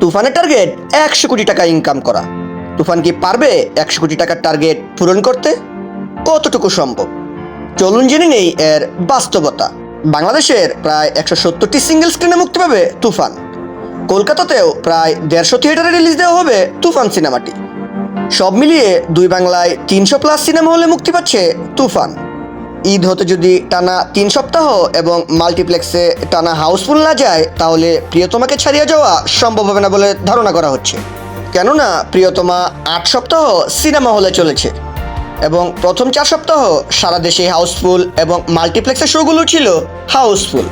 তুফানের টার্গেট একশো কোটি টাকা ইনকাম করা। তুফান কি পারবে একশো কোটি টাকার টার্গেট পূরণ করতে? কতটুকু সম্ভব? চলুন জেনে নেই এর বাস্তবতা। বাংলাদেশের প্রায় একশো সত্তরটি সিঙ্গেল স্ক্রিনে মুক্তি পাবে তুফান। কলকাতাতেও প্রায় দেড়শো থিয়েটারে রিলিজ দেওয়া হবে তুফান সিনেমাটি সব মিলিয়ে দুই বাংলায় তিনশো প্লাস সিনেমা হলে মুক্তি পাচ্ছে তুফান। ঈদ হতে যদি টানা তিন সপ্তাহ এবং মাল্টিপ্লেক্সে টানা হাউসফুল না যায়, তাহলে প্রিয়তমাকে ছাড়িয়ে যাওয়া সম্ভব হবে না বলে ধারণা করা হচ্ছে। কেননা, প্রিয়তমা আট সপ্তাহ সিনেমা হলে চলেছে এবং প্রথম চার সপ্তাহ সারা দেশে হাউসফুল এবং মাল্টিপ্লেক্সের শোগুলো ছিল হাউসফুল।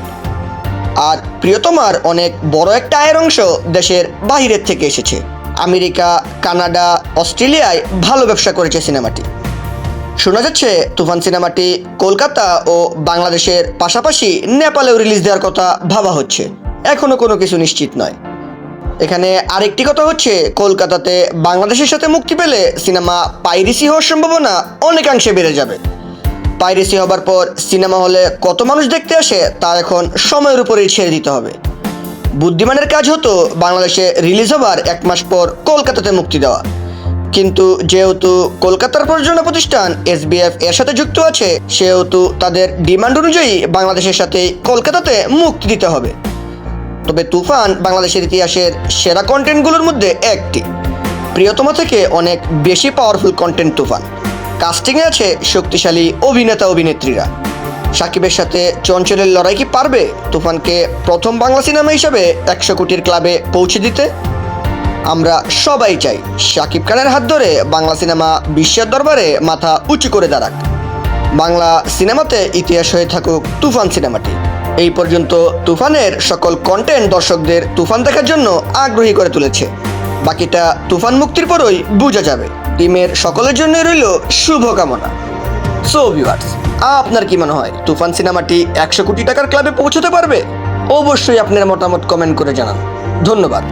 আর প্রিয়তমার অনেক বড় একটা আয়ের অংশ দেশের বাহিরের থেকে এসেছে। আমেরিকা, কানাডা, অস্ট্রেলিয়ায় ভালো ব্যবসা করেছে সিনেমাটি। শোনা যাচ্ছে, তুফান সিনেমাটি কলকাতা ও বাংলাদেশের পাশাপাশি নেপালেও রিলিজ দেওয়ার কথা ভাবা হচ্ছে। এখনও কোনো কিছু নিশ্চিত নয়। এখানে আরেকটি কথা হচ্ছে, কলকাতাতে বাংলাদেশের সাথে মুক্তি পেলে সিনেমা পাইরেসি হওয়ার সম্ভাবনা অনেকাংশে বেড়ে যাবে। পাইরেসি হবার পর সিনেমা হলে কত মানুষ দেখতে আসে, তা এখন সময়ের উপরেই ছেড়ে দিতে হবে। বুদ্ধিমানের কাজ হতো বাংলাদেশে রিলিজ হবার এক মাস পর কলকাতাতে মুক্তি দেওয়া। কিন্তু যেহেতু কলকাতার প্রযোজনা প্রতিষ্ঠান এসবিএফ এর সাথে যুক্ত আছে, সেহেতু তাদের ডিমান্ড অনুযায়ী বাংলাদেশের সাথে কলকাতাতে মুক্তি দিতে হবে। তবে তুফান বাংলাদেশের ইতিহাসের সেরা কন্টেন্টগুলোর মধ্যে একটি। প্রিয়তমা থেকে অনেক বেশি পাওয়ারফুল কন্টেন্ট তুফান। কাস্টিংয়ে আছে শক্তিশালী অভিনেতা অভিনেত্রীরা। সাকিবের সাথে চঞ্চলের লড়াই কি পারবে? তুফানকে প্রথম বাংলা সিনেমা হিসাবে একশো কোটির ক্লাবে পৌঁছে দিতে? আমরা সবাই চাই। শাকিব খানের হাত ধরে বাংলা সিনেমা বিশ্বের দরবারে মাথা উঁচু করে দাঁড়াক। বাংলা সিনেমাতে ইতিহাস হয়ে থাকুক তুফান সিনেমাটি। এই পর্যন্ত তুফানের সকল কন্টেন্ট দর্শকদের তুফান দেখার জন্য আগ্রহী করে তুলেছে। বাকিটা তুফান মুক্তির পরই বোঝা যাবে। টিমের সকলের জন্যই রইল শুভকামনা। সো ভিউয়ার্স আপনার কি মনে হয়, তুফান সিনেমাটি একশো কোটি টাকার ক্লাবে পৌঁছতে পারবে? অবশ্যই আপনার মতামত কমেন্ট করে জানান। ধন্যবাদ।